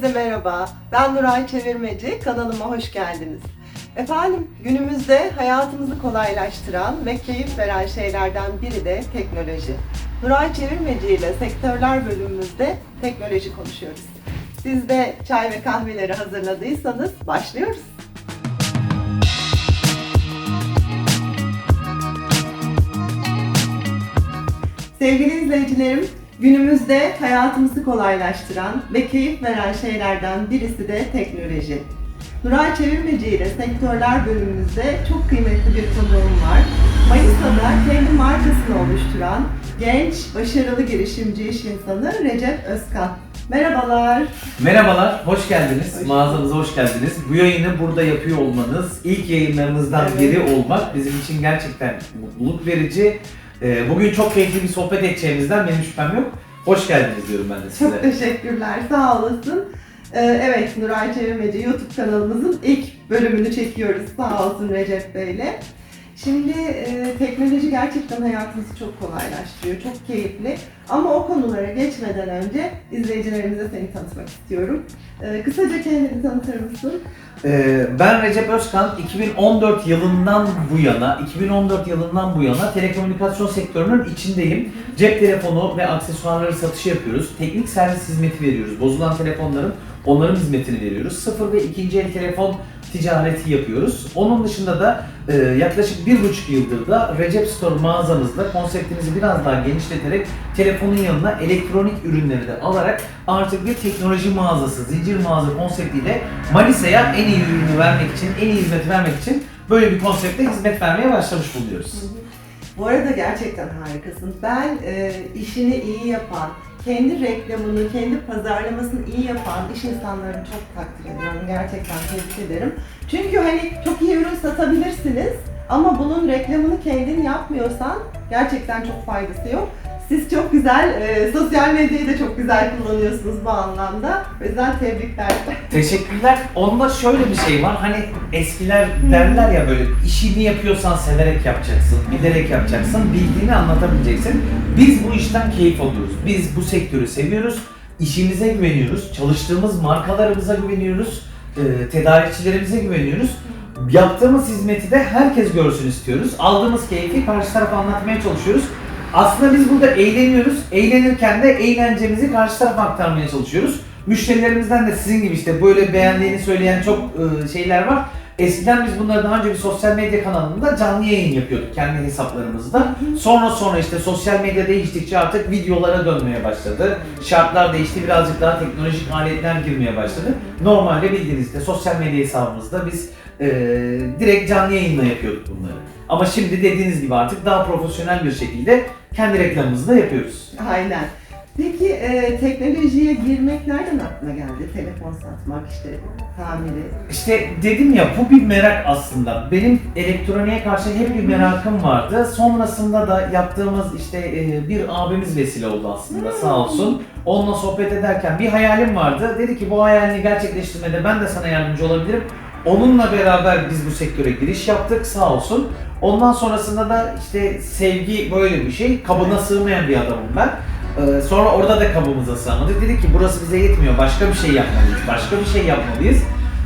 Herkese merhaba. Ben Nuray Çevirmeci. Kanalıma hoş geldiniz. Efendim günümüzde hayatımızı kolaylaştıran ve keyif veren şeylerden biri de teknoloji. Nuray Çevirmeci ile sektörler bölümümüzde teknoloji konuşuyoruz. Siz de çay ve kahveleri hazırladıysanız başlıyoruz. Sevgili izleyicilerim, günümüzde hayatımızı kolaylaştıran ve keyif veren şeylerden birisi de teknoloji. Nuray Çevirmeci ile sektörler bölümümüzde çok kıymetli bir konuğum var. Manisa'da kendi markasını oluşturan genç, başarılı girişimci iş insanı Recep Özkan. Merhabalar. Merhabalar, hoş geldiniz. Hoş Mağazamıza hoş geldiniz. Bu yayını burada yapıyor olmanız, ilk yayınlarımızdan Evet. biri olmak bizim için gerçekten mutluluk verici. Ee, Bugün çok keyifli bir sohbet edeceğimizden benim şüphem yok. Hoş geldiniz diyorum ben de size. Çok teşekkürler, sağ olasın. Ee, evet, Nuray Çevirmeci YouTube kanalımızın ilk bölümünü çekiyoruz. Sağ olsun Recep Bey'le. Şimdi e, teknoloji gerçekten hayatımızı çok kolaylaştırıyor, çok keyifli. Ama o konulara geçmeden önce izleyicilerimize seni tanıtmak istiyorum. Ee, kısaca kendini tanıtır mısın? Ee, Ben Recep Özkan, 2014 yılından bu yana, 2014 yılından bu yana telekomünikasyon sektörünün içindeyim. Cep telefonu ve aksesuarları satışı yapıyoruz. Teknik servis hizmeti veriyoruz. Bozulan telefonların onların hizmetini veriyoruz. Sıfır ve ikinci el telefon ticareti yapıyoruz. Onun dışında da e, yaklaşık bir buçuk yıldır da Recep Store mağazamızda konseptimizi biraz daha genişleterek telefonun yanına elektronik ürünleri de alarak artık bir teknoloji mağazası, zincir mağaza konseptiyle Manisa'ya en iyi ürünü vermek için, en iyi hizmeti vermek için böyle bir konsepte hizmet vermeye başlamış bulunuyoruz. Bu arada gerçekten harikasın. Ben e, işini iyi yapan, kendi reklamını, kendi pazarlamasını iyi yapan iş insanlarını çok takdir ediyorum. Gerçekten tebrik ederim. Çünkü hani çok iyi ürün satabilirsiniz ama bunun reklamını kendin yapmıyorsan gerçekten çok faydası yok. Siz çok güzel, e, sosyal medyayı da çok güzel kullanıyorsunuz bu anlamda. O yüzden tebrikler. Teşekkürler. Onda şöyle bir şey var. Hani eskiler derler ya böyle işini yapıyorsan severek yapacaksın, bilerek yapacaksın, bildiğini anlatabileceksin. Biz bu işten keyif alıyoruz. Biz bu sektörü seviyoruz. işimize güveniyoruz. Çalıştığımız markalarımıza güveniyoruz. e, tedarikçilerimize güveniyoruz. Yaptığımız hizmeti de herkes görsün istiyoruz. Aldığımız keyfi karşı tarafa anlatmaya çalışıyoruz. Aslında biz burada eğleniyoruz. Eğlenirken de eğlencemizi karşı tarafa aktarmaya çalışıyoruz. Müşterilerimizden de sizin gibi işte böyle beğendiğini söyleyen çok e, şeyler var. Eskiden biz bunları daha önce bir sosyal medya kanalında canlı yayın yapıyorduk kendi hesaplarımızda. Sonra sonra işte sosyal medya değiştikçe artık videolara dönmeye başladı. Şartlar değişti, birazcık daha teknolojik aletler girmeye başladı. Normalde bildiğiniz işte sosyal medya hesabımızda biz e, direkt canlı yayınla yapıyorduk bunları. Ama şimdi dediğiniz gibi artık daha profesyonel bir şekilde kendi reklamımızı da yapıyoruz. Aynen. Peki e, teknolojiye girmek nereden aklına geldi? Telefon satmak işte, tamiri. İşte dedim ya bu bir merak aslında. Benim elektroniğe karşı hep bir merakım vardı. Sonrasında da yaptığımız işte e, bir abimiz vesile oldu aslında sağ olsun. Onunla sohbet ederken bir hayalim vardı. Dedi ki bu hayalini gerçekleştirmede ben de sana yardımcı olabilirim. Onunla beraber biz bu sektöre giriş yaptık sağ olsun. Ondan sonrasında da işte sevgi böyle bir şey. Kabına sığmayan bir adamım ben. Ee, sonra orada da kabımıza sığamadık. Dedik ki burası bize yetmiyor. Başka bir şey yapmalıyız. Başka bir şey yapmalıyız.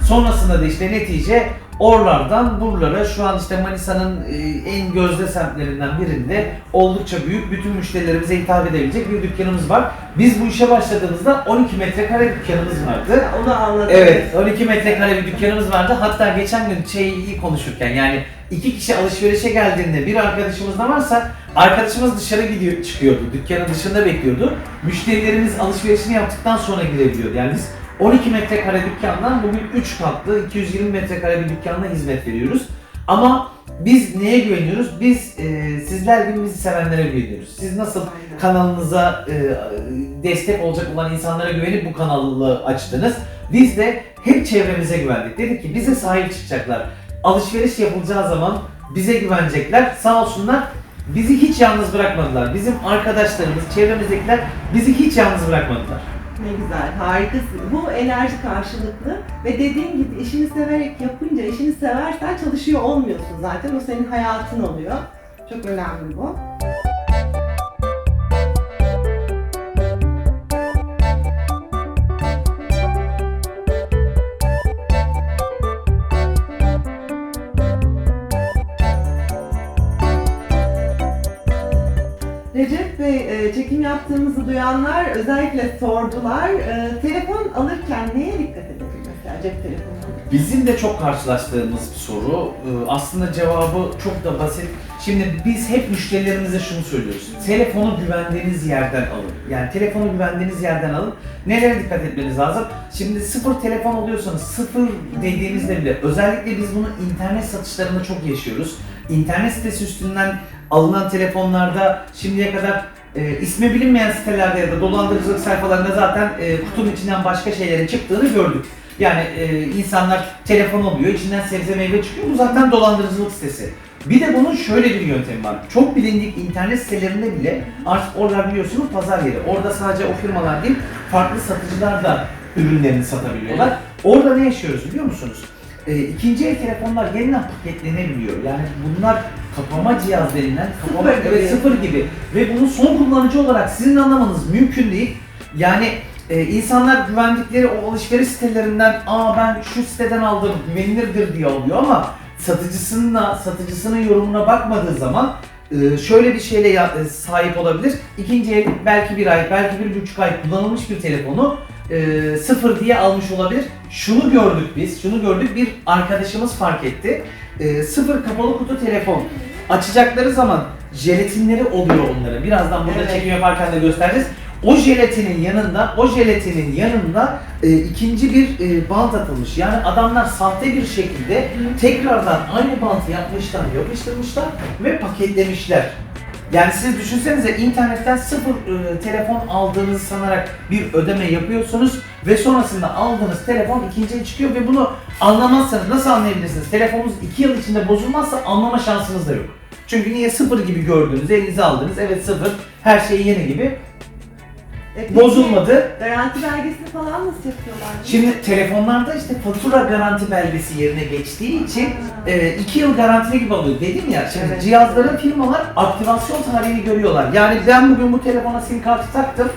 Sonrasında da işte netice oralardan buralara şu an işte Manisa'nın e, en gözde semtlerinden birinde oldukça büyük bütün müşterilerimize hitap edebilecek bir dükkanımız var. Biz bu işe başladığımızda 12 metrekare dükkanımız vardı. Onu anladım. Evet, 12 metrekare bir dükkanımız vardı. Hatta geçen gün şeyi konuşurken yani iki kişi alışverişe geldiğinde bir arkadaşımız da varsa arkadaşımız dışarı gidiyor çıkıyordu. Dükkanın dışında bekliyordu. Müşterilerimiz alışverişini yaptıktan sonra girebiliyordu. Yani biz 12 metrekare dükkandan bugün 3 katlı 220 metrekare bir dükkanla hizmet veriyoruz. Ama biz neye güveniyoruz? Biz e, sizler gibi bizi sevenlere güveniyoruz. Siz nasıl Aynen. kanalınıza e, destek olacak olan insanlara güvenip bu kanalı açtınız. Biz de hep çevremize güvendik. Dedik ki bize sahip çıkacaklar. Alışveriş yapılacağı zaman bize güvenecekler. Sağ olsunlar bizi hiç yalnız bırakmadılar. Bizim arkadaşlarımız, çevremizdekiler bizi hiç yalnız bırakmadılar. Ne güzel, harikasın. Bu enerji karşılıklı ve dediğim gibi işini severek yapınca, işini seversen çalışıyor olmuyorsun zaten. O senin hayatın oluyor. Çok önemli bu. E, çekim yaptığımızı duyanlar özellikle sordular. E, telefon alırken neye dikkat edelim mesela cep telefonu? Bizim de çok karşılaştığımız bir soru. Ee, Aslında cevabı çok da basit. Şimdi biz hep müşterilerimize şunu söylüyoruz. Telefonu güvendiğiniz yerden alın. Yani telefonu güvendiğiniz yerden alın. Nelere dikkat etmeniz lazım? Şimdi sıfır telefon alıyorsanız sıfır dediğinizde bile özellikle biz bunu internet satışlarında çok yaşıyoruz. İnternet sitesi üstünden alınan telefonlarda şimdiye kadar e, ismi bilinmeyen sitelerde ya da dolandırıcılık sayfalarında zaten e, kutunun içinden başka şeylerin çıktığını gördük. Yani e, insanlar telefon alıyor, içinden sebze meyve çıkıyor. Bu zaten dolandırıcılık sitesi. Bir de bunun şöyle bir yöntemi var. Çok bilindik internet sitelerinde bile artık orada biliyorsunuz pazar yeri. Orada sadece o firmalar değil, farklı satıcılar da ürünlerini satabiliyorlar. Orada ne yaşıyoruz biliyor musunuz? E, ikinci el telefonlar yeniden paketlenebiliyor. Yani bunlar kapama cihaz denilen, kapama, Sıfır evet, sıfır gibi. Ve bunu son kullanıcı olarak sizin anlamanız mümkün değil. Yani e, insanlar güvendikleri o alışveriş sitelerinden aa ben şu siteden aldım güvenilirdir diye alıyor ama satıcısına satıcısının yorumuna bakmadığı zaman e, şöyle bir şeyle ya- e, sahip olabilir. İkinci el belki bir ay, belki bir buçuk ay kullanılmış bir telefonu e, sıfır diye almış olabilir. Şunu gördük biz, şunu gördük bir arkadaşımız fark etti. E, sıfır kapalı kutu telefon açacakları zaman jelatinleri oluyor onların. Birazdan burada Evet. çekim yaparken de göstereceğiz. O jelatinin yanında, o jelatinin yanında e, ikinci bir e, bant atılmış. Yani adamlar sahte bir şekilde tekrardan aynı bantı yapmışlar, yapıştırmışlar ve paketlemişler. Yani siz düşünsenize internetten sıfır e, telefon aldığınızı sanarak bir ödeme yapıyorsunuz ve sonrasında aldığınız telefon ikinci el çıkıyor ve bunu anlamazsanız nasıl anlayabilirsiniz? Telefonunuz iki yıl içinde bozulmazsa anlama şansınız da yok. Çünkü niye sıfır gibi gördünüz, elinize aldınız, evet sıfır, her şey yeni gibi, E, bozulmadı. Garanti belgesini falan nasıl yapıyorlar? Şimdi telefonlarda işte fatura garanti belgesi yerine geçtiği için 2 yıl garantili gibi alıyor. Dedim ya şimdi Evet. cihazların firmalar aktivasyon tarihini görüyorlar. Yani ben bugün bu telefona sim kartı taktım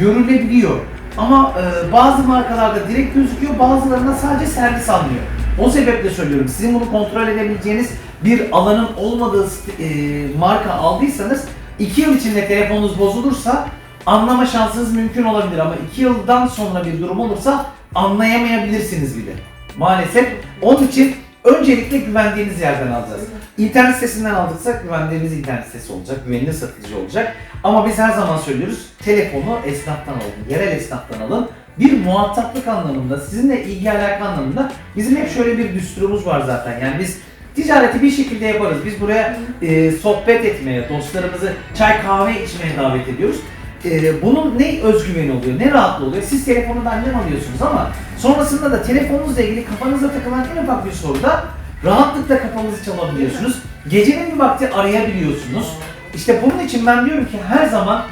görülebiliyor. Ama e, bazı markalarda direkt gözüküyor bazılarında sadece servis almıyor. O sebeple söylüyorum sizin bunu kontrol edebileceğiniz bir alanın olmadığı st- e, marka aldıysanız 2 yıl içinde telefonunuz bozulursa anlama şansınız mümkün olabilir ama 2 yıldan sonra bir durum olursa anlayamayabilirsiniz bile. Maalesef. Onun için öncelikle güvendiğiniz yerden alacağız. İnternet sitesinden aldıksa güvendiğimiz internet sitesi olacak, güvenilir satıcı olacak. Ama biz her zaman söylüyoruz, telefonu esnaftan alın, yerel esnaftan alın. Bir muhataplık anlamında, sizinle ilgi alaka anlamında bizim hep şöyle bir düsturumuz var zaten. Yani biz ticareti bir şekilde yaparız. Biz buraya e, sohbet etmeye, dostlarımızı çay kahve içmeye davet ediyoruz. E, bunun ne özgüveni oluyor, ne rahatlığı oluyor. Siz telefonu benden alıyorsunuz ama sonrasında da telefonunuzla ilgili kafanıza takılan en ufak bir soruda rahatlıkla kafanızı çalabiliyorsunuz. Gecenin bir vakti arayabiliyorsunuz. İşte bunun için ben diyorum ki her zaman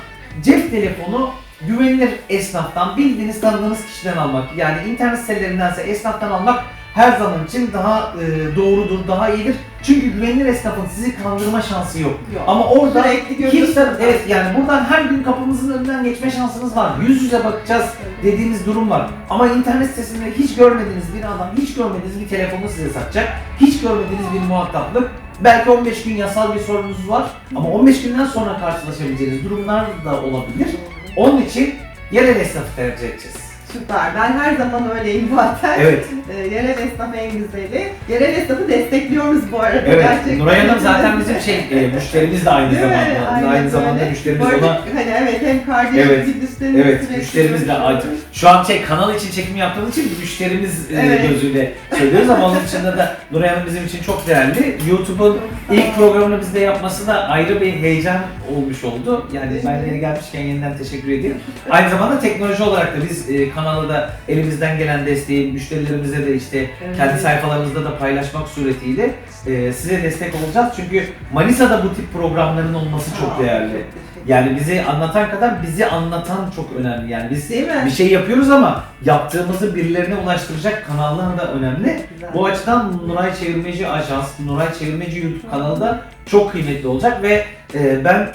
cep telefonu güvenilir esnaftan, bildiğiniz tanıdığınız kişiden almak. Yani internet sitelerindense esnaftan almak her zaman için daha e, doğrudur, daha iyidir. Çünkü güvenilir esnafın sizi kandırma şansı yok. Yok. Ama orada kimse, evet yani buradan her gün kapımızın önünden geçme şansınız var. Yüz yüze bakacağız dediğiniz durum var. Ama internet sitesinde hiç görmediğiniz bir adam, hiç görmediğiniz bir telefonu size satacak. Hiç görmediğiniz bir muhataplık. Belki 15 gün yasal bir sorununuz var ama 15 günden sonra karşılaşabileceğiniz durumlar da olabilir. Onun için yerel esnafı tercih edeceğiz. Süper. Ben her zaman öyleyim zaten. Evet. E, yerel esnaf en güzeli. Yerel esnafı destekliyoruz bu arada. Evet, Gerçekten. Nuray Hanım zaten bizim şey, e, müşterimiz de aynı Değil mi? zamanda. Aynen aynı zamanda öyle. müşterimiz Bu arada ona Hani evet hem kardeşim Evet, bir müşterimiz Evet, sürekli müşterimiz de görüşüyoruz. aynı. Şu an şey kanal için çekim yaptığımız için müşterimiz e, Evet. gözüyle söylüyoruz ama onun dışında da Nuray Hanım bizim için çok değerli. YouTube'un ilk programını bizde yapması da ayrı bir heyecan olmuş oldu. Yani ben yeni gelmişken yeniden teşekkür ediyorum. Aynı zamanda teknoloji olarak da biz e, kanalı da elimizden gelen desteği müşterilerimize de işte Evet. kendi sayfalarımızda da paylaşmak suretiyle e, size destek olacağız. Çünkü Manisa'da bu tip programların olması çok Aa, değerli. çok Yani bizi anlatan kadar bizi anlatan çok önemli. Yani biz Değil mi? bir şey yapıyoruz ama yaptığımızı birilerine ulaştıracak kanallar da önemli. Güzel. Bu açıdan Nuray Çevirmeci Ajans, Nuray Çevirmeci YouTube kanalı da çok kıymetli olacak ve e, ben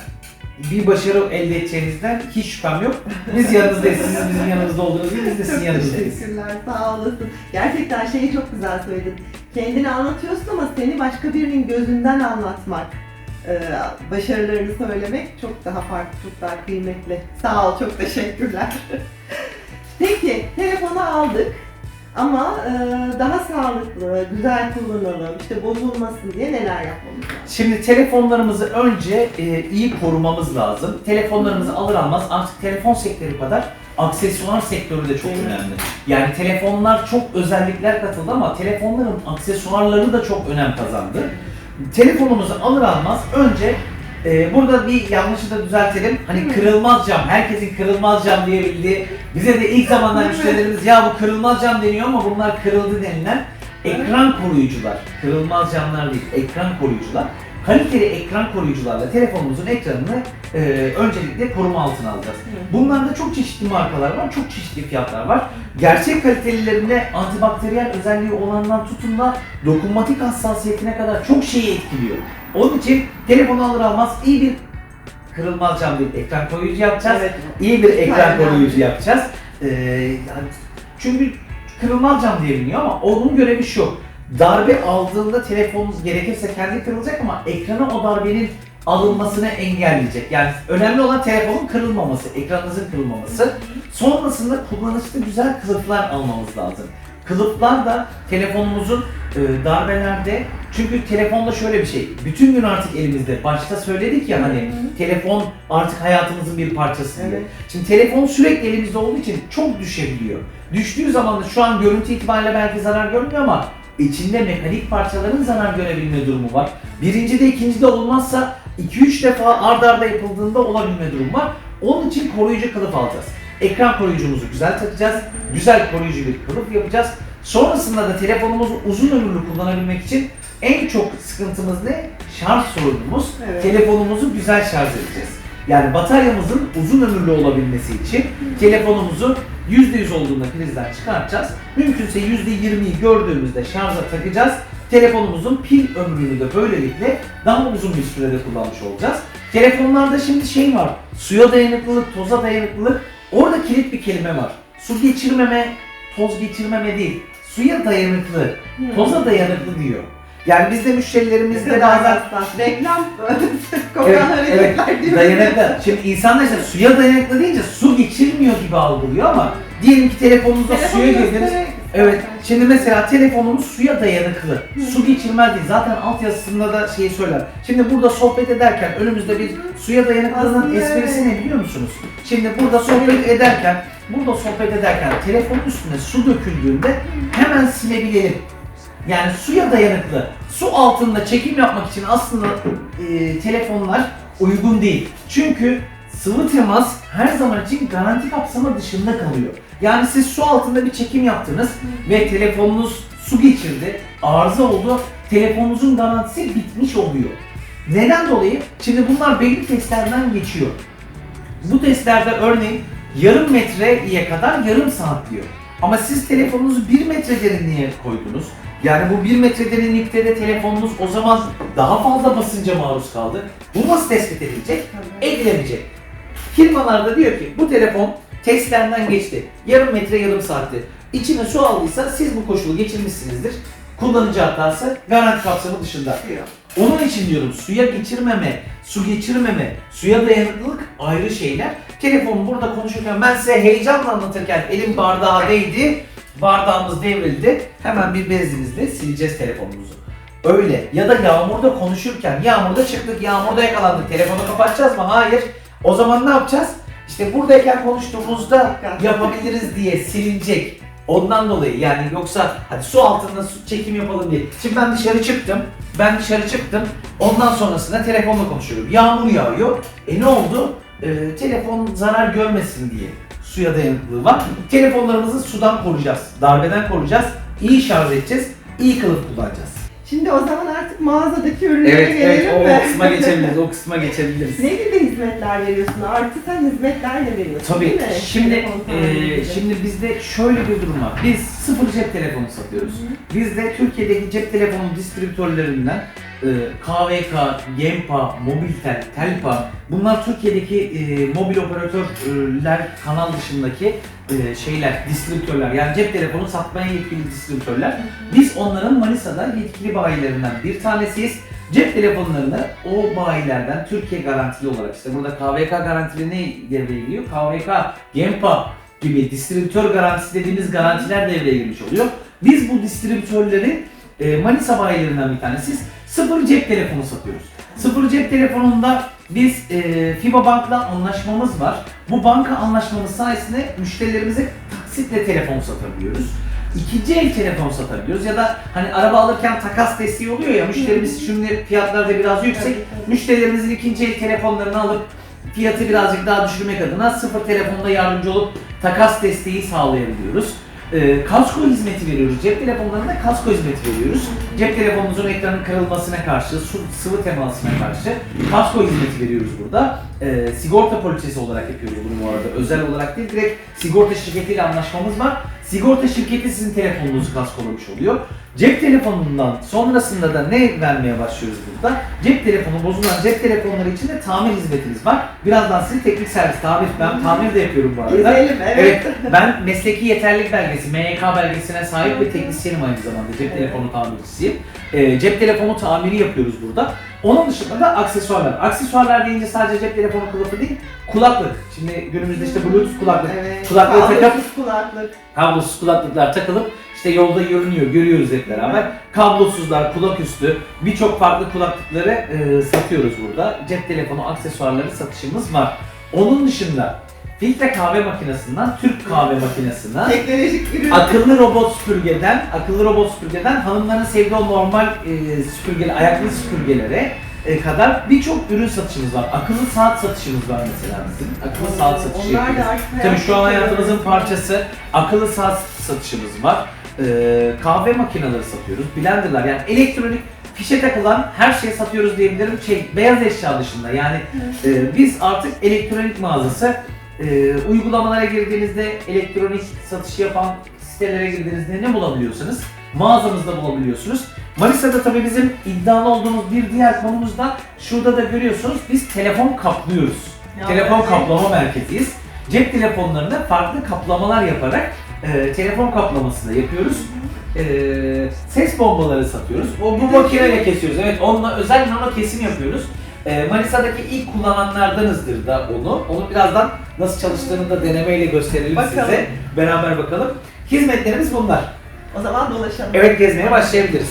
bir başarı elde edeceğinizden hiç şüphem yok. Biz yanınızdayız. Sizin bizim yanımızda olduğunuz gibi biz de sizin Çok yanınızdayız. teşekkürler, sağ olasın. Gerçekten şeyi çok güzel söyledin. Kendini anlatıyorsun ama seni başka birinin gözünden anlatmak, e, başarılarını söylemek çok daha farklı, çok daha kıymetli. Sağ ol, çok teşekkürler. Peki, telefonu aldık ama e, daha sağlıklı, güzel kullanalım, işte bozulmasın diye neler yapmamız lazım? Şimdi telefonlarımızı önce e, iyi korumamız lazım. Telefonlarımızı alır almaz artık telefon sektörü kadar aksesuar sektörü de çok Evet. önemli. Yani telefonlar çok özellikler katıldı ama telefonların aksesuarları da çok önem kazandı. Telefonumuzu alır almaz önce e, burada bir yanlışı da düzeltelim. Hani kırılmaz cam, herkesin kırılmaz cam diye bildiği, bize de ilk zamanlar müşterilerimiz ya bu kırılmaz cam deniyor ama bunlar kırıldı denilen ekran koruyucular. Kırılmaz camlar değil, ekran koruyucular. Kaliteli ekran koruyucularla telefonumuzun ekranını e, öncelikle koruma altına alacağız. Bunlarda çok çeşitli markalar var, çok çeşitli fiyatlar var. Gerçek kalitelilerinde antibakteriyel özelliği olandan tutun da dokunmatik hassasiyetine kadar çok şeyi etkiliyor. Onun için telefonu alır almaz iyi bir kırılmaz cam değil, ekran koruyucu yapacağız. Evet. İyi bir ekran Aynen. koruyucu yapacağız. Ee, yani çünkü kırılmaz cam diye biliniyor ama onun görevi şu. Darbe aldığında telefonunuz gerekirse kendi kırılacak ama ekrana o darbenin alınmasını engelleyecek. Yani önemli olan telefonun kırılmaması, ekranınızın kırılmaması. Sonrasında kullanışlı güzel kılıflar almamız lazım. Kılıflar da telefonumuzun e, darbelerde çünkü telefonda şöyle bir şey. Bütün gün artık elimizde. Başta söyledik ya hani Hı. telefon artık hayatımızın bir parçası diye. Evet. Şimdi telefon sürekli elimizde olduğu için çok düşebiliyor. Düştüğü zaman da şu an görüntü itibariyle belki zarar görmüyor ama içinde mekanik parçaların zarar görebilme durumu var. Birinci de ikinci de olmazsa 2-3 defa ard arda yapıldığında olabilme durumu var. Onun için koruyucu kılıf alacağız. Ekran koruyucumuzu güzel takacağız. Güzel koruyucu bir kılıf yapacağız. Sonrasında da telefonumuzu uzun ömürlü kullanabilmek için en çok sıkıntımız ne? Şarj sorunumuz. Evet. Telefonumuzu güzel şarj edeceğiz. Yani bataryamızın uzun ömürlü olabilmesi için telefonumuzu %100 olduğunda prizden çıkartacağız. Mümkünse %20'yi gördüğümüzde şarja takacağız. Telefonumuzun pil ömrünü de böylelikle daha uzun bir sürede kullanmış olacağız. Telefonlarda şimdi şey var, suya dayanıklılık, toza dayanıklılık. Orada kilit bir kelime var. Su geçirmeme, toz geçirmeme değil. Suya dayanıklı, Hı. toza dayanıklı diyor. Yani biz de müşterilerimizde bazen. Reklam kokan Evet, hareketler evet. değil? Dayanıklı. Şimdi insanlar işte suya dayanıklı deyince su geçirmiyor gibi algılıyor ama diyelim ki telefonunuzda Telefonu suya girdiniz. Evet. Şimdi mesela telefonumuz suya dayanıklı. Su geçirmez değil. Zaten altyazısında da şeyi söyler. Şimdi burada sohbet ederken önümüzde bir suya dayanıklılığın Aslında esprisi ne biliyor musunuz? Şimdi burada sohbet ederken burada sohbet ederken telefonun üstüne su döküldüğünde hemen silebilelim. Yani suya dayanıklı. Su altında çekim yapmak için aslında e, telefonlar uygun değil. Çünkü sıvı temas her zaman için garanti kapsamı dışında kalıyor. Yani siz su altında bir çekim yaptınız ve telefonunuz su geçirdi, arıza oldu, telefonunuzun garantisi bitmiş oluyor. Neden dolayı? Şimdi bunlar belli testlerden geçiyor. Bu testlerde örneğin yarım metreye kadar yarım saat diyor. Ama siz telefonunuzu 1 metre derinliğe koydunuz. Yani bu 1 metre derinlikte de telefonunuz o zaman daha fazla basınca maruz kaldı. Bu nasıl tespit edilecek? Edilemeyecek. Firmalar da diyor ki bu telefon testlerden geçti. Yarım metre yarım saatti. İçine su aldıysa siz bu koşulu geçirmişsinizdir. Kullanıcı hatası garanti kapsamı dışında. Onun için diyorum suya geçirmeme, su geçirmeme, suya dayanıklılık ayrı şeyler. Telefon burada konuşurken ben size heyecanla anlatırken elim bardağa değdi, bardağımız devrildi. Hemen bir bezimizle sileceğiz telefonumuzu. Öyle. Ya da yağmurda konuşurken, yağmurda çıktık, yağmurda yakalandık, telefonu kapatacağız mı? Hayır. O zaman ne yapacağız? İşte buradayken konuştuğumuzda yapabiliriz diye silinecek. Ondan dolayı yani yoksa hadi su altında su çekim yapalım diye. Şimdi ben dışarı çıktım. Ben dışarı çıktım. Ondan sonrasında telefonla konuşuyorum. Yağmur yağıyor. E ne oldu? Ee, telefon zarar görmesin diye suya dayanıklılığı var. Telefonlarımızı sudan koruyacağız. Darbeden koruyacağız. İyi şarj edeceğiz. iyi kılıf kullanacağız. Şimdi o zaman artık mağazadaki ürünlere Evet, evet gelelim o mi? kısma geçebiliriz. O kısma geçebiliriz. Ne gibi hizmetler veriyorsun? Artı sen hizmetler de veriyorsun Tabii. değil mi? Şimdi e, şimdi bizde şöyle bir durum var. Biz sıfır cep telefonu satıyoruz. Biz de Türkiye'deki cep telefonu distribütörlerinden e, KVK, Gempa, Mobiltel, Telpa bunlar Türkiye'deki e, mobil operatörler kanal dışındaki e, şeyler, distribütörler yani cep telefonu satmaya yetkili distribütörler. Biz onların Manisa'da yetkili bayilerinden bir tanesiyiz. Cep telefonlarını o bayilerden Türkiye garantili olarak işte burada KVK garantili ne devreye giriyor? KVK, Gempa gibi distribütör garantisi dediğimiz garantiler devreye girmiş oluyor. Biz bu distribütörleri e, Manisa bayilerinden bir tanesiyiz. Sıfır cep telefonu satıyoruz. Sıfır cep telefonunda biz e, FIBA Bank'la anlaşmamız var. Bu banka anlaşmamız sayesinde müşterilerimize taksitle telefon satabiliyoruz. İkinci el telefon satabiliyoruz ya da hani araba alırken takas desteği oluyor ya müşterimiz şimdi fiyatlar da biraz yüksek. Müşterilerimizin ikinci el telefonlarını alıp fiyatı birazcık daha düşürmek adına sıfır telefonda yardımcı olup takas desteği sağlayabiliyoruz. Ee, kasko hizmeti veriyoruz. Cep telefonlarında kasko hizmeti veriyoruz. Cep telefonunuzun ekranın kırılmasına karşı, su, sıvı temasına karşı kasko hizmeti veriyoruz burada. Ee, sigorta poliçesi olarak yapıyoruz bunu bu arada. Özel olarak değil, direkt sigorta şirketiyle anlaşmamız var. Sigorta şirketi sizin telefonunuzu kaskolamış oluyor. Cep telefonundan sonrasında da ne vermeye başlıyoruz burada? Cep telefonu bozulan cep telefonları için de tamir hizmetimiz var. Birazdan size teknik servis tamir, ben tamir de yapıyorum bu arada. Gezelim, evet. ben mesleki yeterlilik belgesi, MYK belgesine sahip bir teknisyenim aynı zamanda. Cep telefonu tamircisiyim. Ee, cep telefonu tamiri yapıyoruz burada. Onun dışında da aksesuarlar. Aksesuarlar deyince sadece cep telefonu kılıfı değil, kulaklık. Şimdi günümüzde işte Bluetooth kulaklık. Evet. Kulaklığı takıp Kablosuz kulaklık. kablosuz kulaklıklar takılıp işte yolda görünüyor, görüyoruz hep beraber. Kablosuzlar, kulak üstü, birçok farklı kulaklıkları e, satıyoruz burada. Cep telefonu aksesuarları satışımız var. Onun dışında filtre kahve makinesinden Türk kahve makinesine Teknolojik ürün. akıllı robot süpürgeden, akıllı robot süpürgeden hanımların sevdiği o normal e, süpürge, ayaklı süpürgelere e, kadar birçok ürün satışımız var. Akıllı saat satışımız var mesela bizim. Akıllı saat satışı Onlar da yapıyoruz. artık Tabii şu an hayat hayatımızın parçası akıllı saat satışımız var. Ee, kahve makineleri satıyoruz. Blenderlar yani elektronik fişe takılan her şeyi satıyoruz diyebilirim. Şey beyaz eşya dışında yani e, biz artık elektronik mağazası e, uygulamalara girdiğinizde elektronik satış yapan sitelere girdiğinizde ne bulabiliyorsunuz? Mağazamızda bulabiliyorsunuz. Manisa'da tabii bizim iddialı olduğumuz bir diğer konumuz da şurada da görüyorsunuz biz telefon kaplıyoruz. Ya, telefon evet. kaplama merkeziyiz. Cep telefonlarında farklı kaplamalar yaparak e, telefon kaplaması da yapıyoruz. E, ses bombaları satıyoruz. O bu makineyle kesiyoruz. Evet, onunla özel nano kesim yapıyoruz. E, Manisa'daki ilk kullananlardanızdır da onu. Onu birazdan nasıl çalıştığını da denemeyle gösterelim Bakalım. size. Beraber bakalım. Hizmetlerimiz bunlar. O zaman dolaşalım. Evet gezmeye başlayabiliriz.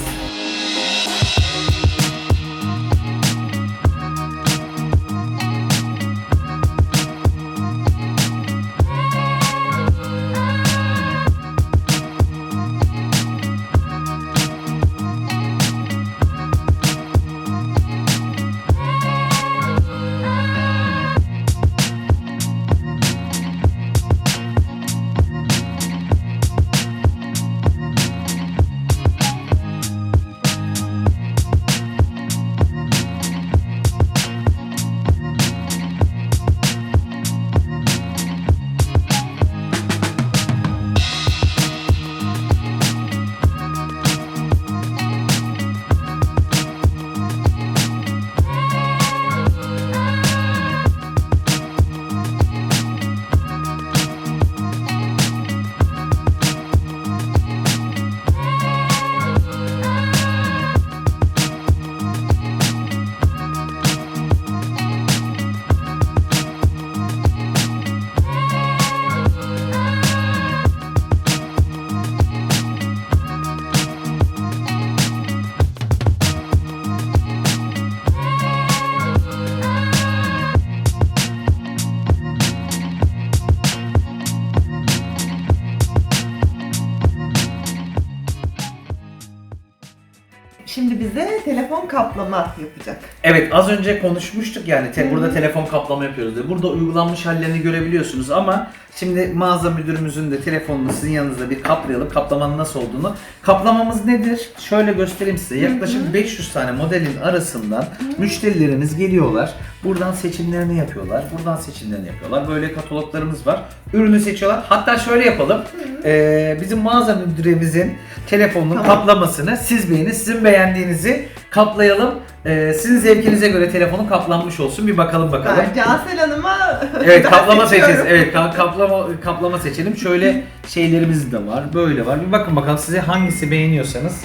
Telefon kaplama yapacak. Evet az önce konuşmuştuk yani te- burada telefon kaplama yapıyoruz diye. Burada uygulanmış hallerini görebiliyorsunuz ama şimdi mağaza müdürümüzün de telefonunu sizin yanınızda bir kaplayalım. Kaplamanın nasıl olduğunu. Kaplamamız nedir? Şöyle göstereyim size. Yaklaşık 500 tane modelin arasından müşterilerimiz geliyorlar. Buradan seçimlerini yapıyorlar. Buradan seçimlerini yapıyorlar. Böyle kataloglarımız var. Ürünü seçiyorlar. Hatta şöyle yapalım. Ee, bizim mağaza müdürümüzün telefonunun Tamam. kaplamasını siz beğenin, sizin beğendiğinizi kaplayalım. Ee, sizin zevkinize göre telefonun kaplanmış olsun. Bir bakalım bakalım. Ben Cansel Hanım'a Evet kaplama seçeceğiz. Evet ka- kaplama kaplama seçelim. Şöyle şeylerimiz de var. Böyle var. Bir bakın bakalım size hangisi beğeniyorsanız.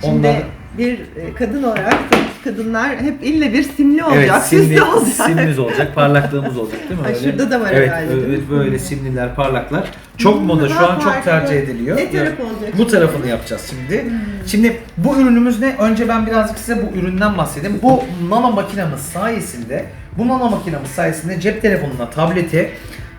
Şimdi Ondan bir e, kadın olarak kadınlar hep ille bir simli olacak, Evet, simli, olacak. simimiz olacak, parlaklığımız olacak değil mi? Ay, Öyle. şurada da var evet, herhalde? Evet, böyle simliler, parlaklar. Çok Hmm, moda, şu an çok tercih ediliyor. Ne taraf olacak Bu tarafını yapacağız şimdi. Hmm. Şimdi bu ürünümüz ne? Önce ben birazcık size bu üründen bahsedeyim. Bu nano makinamız sayesinde, bu nano makinamız sayesinde cep telefonuna, tablete,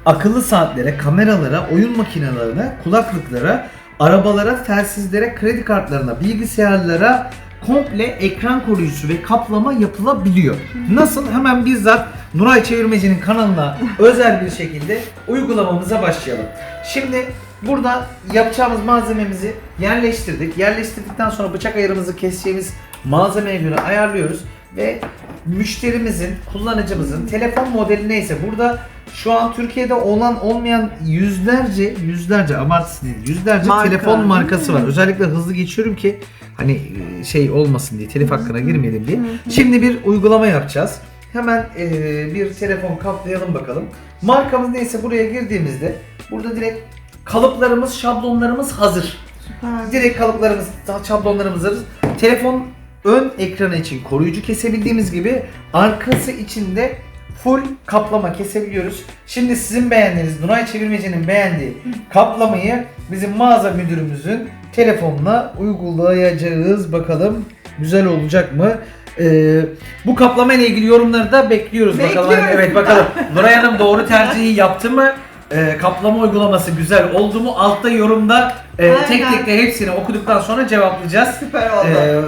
akıllı saatlere, kameralara, oyun makinelerine, kulaklıklara, arabalara, telsizlere, kredi kartlarına, bilgisayarlara komple ekran koruyucusu ve kaplama yapılabiliyor. Nasıl? Hemen bizzat Nuray Çevirmeci'nin kanalına özel bir şekilde uygulamamıza başlayalım. Şimdi burada yapacağımız malzememizi yerleştirdik. Yerleştirdikten sonra bıçak ayarımızı keseceğimiz malzemeye göre ayarlıyoruz ve müşterimizin, kullanıcımızın telefon modeli neyse burada şu an Türkiye'de olan olmayan yüzlerce, yüzlerce abartısı değil, yüzlerce Marka. telefon markası var. Özellikle hızlı geçiyorum ki hani e, şey olmasın diye, telif hakkına girmeyelim diye. Şimdi bir uygulama yapacağız. Hemen e, bir telefon kaplayalım bakalım. Markamız neyse buraya girdiğimizde burada direkt kalıplarımız, şablonlarımız hazır. Süper. Direkt kalıplarımız, şablonlarımız hazır. Telefon ön ekranı için koruyucu kesebildiğimiz gibi arkası için de full kaplama kesebiliyoruz. Şimdi sizin beğendiğiniz, Nuray Çevirmeci'nin beğendiği kaplamayı bizim mağaza müdürümüzün telefonuna uygulayacağız. Bakalım güzel olacak mı? Ee, bu kaplama ile ilgili yorumları da bekliyoruz. Bakalım. Bekliyoruz. Evet bakalım. Nuray Hanım doğru tercihi yaptı mı? Ee, kaplama uygulaması güzel oldu mu? Altta yorumda e, Aynen. tek tek de hepsini okuduktan sonra cevaplayacağız. Süper oldu.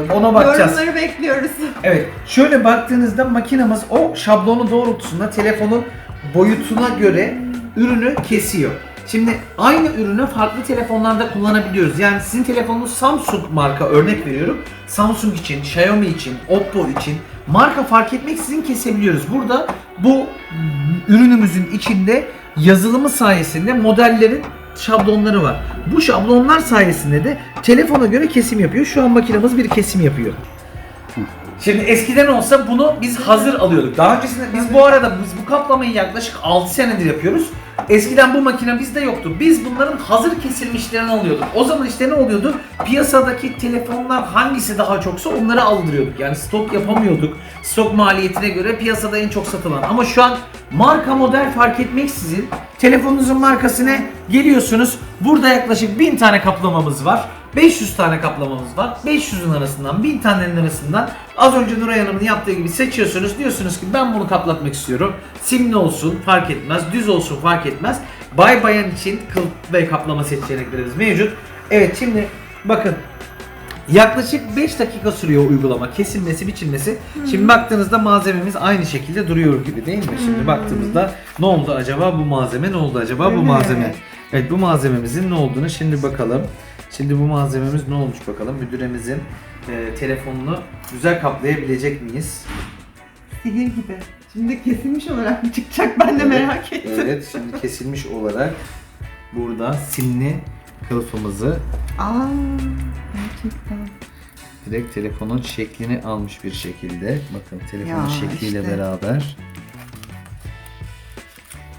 Ee, ona bakacağız. Yorumları bekliyoruz. Evet. Şöyle baktığınızda makinamız o şablonu doğrultusunda telefonun boyutuna göre ürünü kesiyor. Şimdi aynı ürünü farklı telefonlarda kullanabiliyoruz. Yani sizin telefonunuz Samsung marka örnek veriyorum. Samsung için, Xiaomi için, Oppo için marka fark etmeksizin kesebiliyoruz. Burada bu ürünümüzün içinde yazılımı sayesinde modellerin şablonları var. Bu şablonlar sayesinde de telefona göre kesim yapıyor. Şu an makinamız bir kesim yapıyor. Şimdi eskiden olsa bunu biz hazır alıyorduk. Daha öncesinde biz bu arada biz bu kaplamayı yaklaşık 6 senedir yapıyoruz. Eskiden bu makine bizde yoktu. Biz bunların hazır kesilmişlerini alıyorduk. O zaman işte ne oluyordu? Piyasadaki telefonlar hangisi daha çoksa onları aldırıyorduk. Yani stok yapamıyorduk. Stok maliyetine göre piyasada en çok satılan. Ama şu an marka model fark etmeksizin telefonunuzun markasına geliyorsunuz. Burada yaklaşık 1000 tane kaplamamız var. 500 tane kaplamamız var. 500'ün arasından 1000 tanenin arasından az önce Nuray Hanım'ın yaptığı gibi seçiyorsunuz. Diyorsunuz ki ben bunu kaplatmak istiyorum. Simli olsun fark etmez. Düz olsun fark etmez. Bay bayan için kılıf ve kaplama seçeneklerimiz mevcut. Evet şimdi bakın Yaklaşık 5 dakika sürüyor uygulama. Kesilmesi, biçilmesi. Şimdi baktığınızda malzememiz aynı şekilde duruyor gibi değil mi? Şimdi baktığımızda ne oldu acaba bu malzeme? Ne oldu acaba bu malzeme? Evet bu malzememizin ne olduğunu şimdi bakalım. Şimdi bu malzememiz ne olmuş bakalım. Müdüremizin e, telefonunu güzel kaplayabilecek miyiz? Sihir gibi. Şimdi kesilmiş olarak mı çıkacak ben de Evet, merak ettim. Evet şimdi kesilmiş olarak burada simli kılıfımızı Aa, gerçekten. direkt telefonun şeklini almış bir şekilde. Bakın telefonun Ya, şekliyle işte. beraber.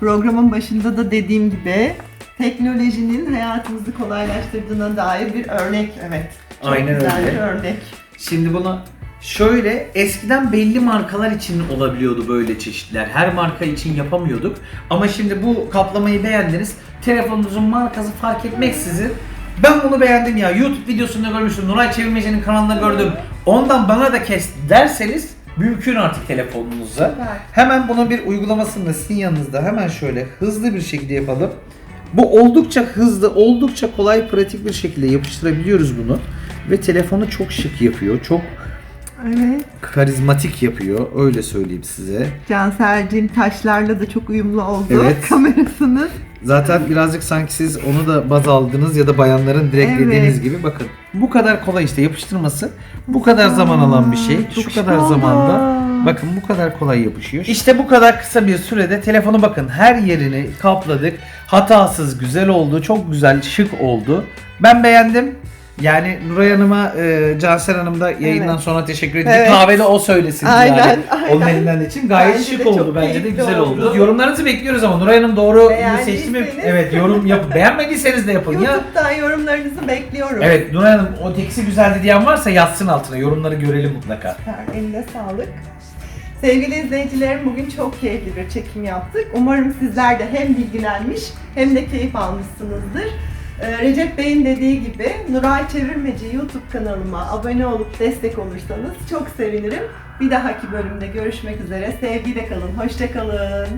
Programın başında da dediğim gibi teknolojinin hayatımızı kolaylaştırdığına dair bir örnek. Evet. Çok Aynen güzel öyle. bir örnek. Şimdi bunu şöyle eskiden belli markalar için olabiliyordu böyle çeşitler. Her marka için yapamıyorduk. Ama şimdi bu kaplamayı beğendiniz. Telefonunuzun markası fark etmeksizin ben bunu beğendim ya. YouTube videosunda görmüştüm. Nuray Çevirmeci'nin kanalında gördüm. Ondan bana da kes derseniz mümkün artık telefonunuza. Hemen bunun bir uygulamasını da sizin yanınızda hemen şöyle hızlı bir şekilde yapalım. Bu oldukça hızlı, oldukça kolay, pratik bir şekilde yapıştırabiliyoruz bunu. Ve telefonu çok şık yapıyor. Çok Evet. karizmatik yapıyor. Öyle söyleyeyim size. Cansel'cim taşlarla da çok uyumlu oldu Evet. kamerasınız. Zaten birazcık sanki siz onu da baz aldınız ya da bayanların direkt Evet. dediğiniz gibi bakın. Bu kadar kolay işte yapıştırması. Bu kadar zaman alan bir şey. Şu kadar oldu. zamanda bakın bu kadar kolay yapışıyor. İşte bu kadar kısa bir sürede telefonu bakın her yerini kapladık. Hatasız güzel oldu. Çok güzel şık oldu. Ben beğendim. Yani Nuray Hanım'a, e, Cansel Hanım da yayından Evet. sonra teşekkür edecek. Evet. Kahvede o söylesin Aynen, yani. Onun aynen. elinden için. Gayet Bence şık de oldu. çok Bence de keyifli güzel oldu. oldu. Yorumlarınızı bekliyoruz ama Nuray Hanım doğru seçti mi? Evet yorum yapın. Beğenmediyseniz de yapın ya. YouTube'dan yorumlarınızı bekliyorum. Evet Nuray Hanım o teksi güzeldi diyen varsa yazsın altına. Yorumları görelim mutlaka. Süper, Eline sağlık. Sevgili izleyicilerim bugün çok keyifli bir çekim yaptık. Umarım sizler de hem bilgilenmiş hem de keyif almışsınızdır. Ee, Recep Bey'in dediği gibi Nuray Çevirmeci YouTube kanalıma abone olup destek olursanız çok sevinirim. Bir dahaki bölümde görüşmek üzere. Sevgiyle kalın, hoşça kalın.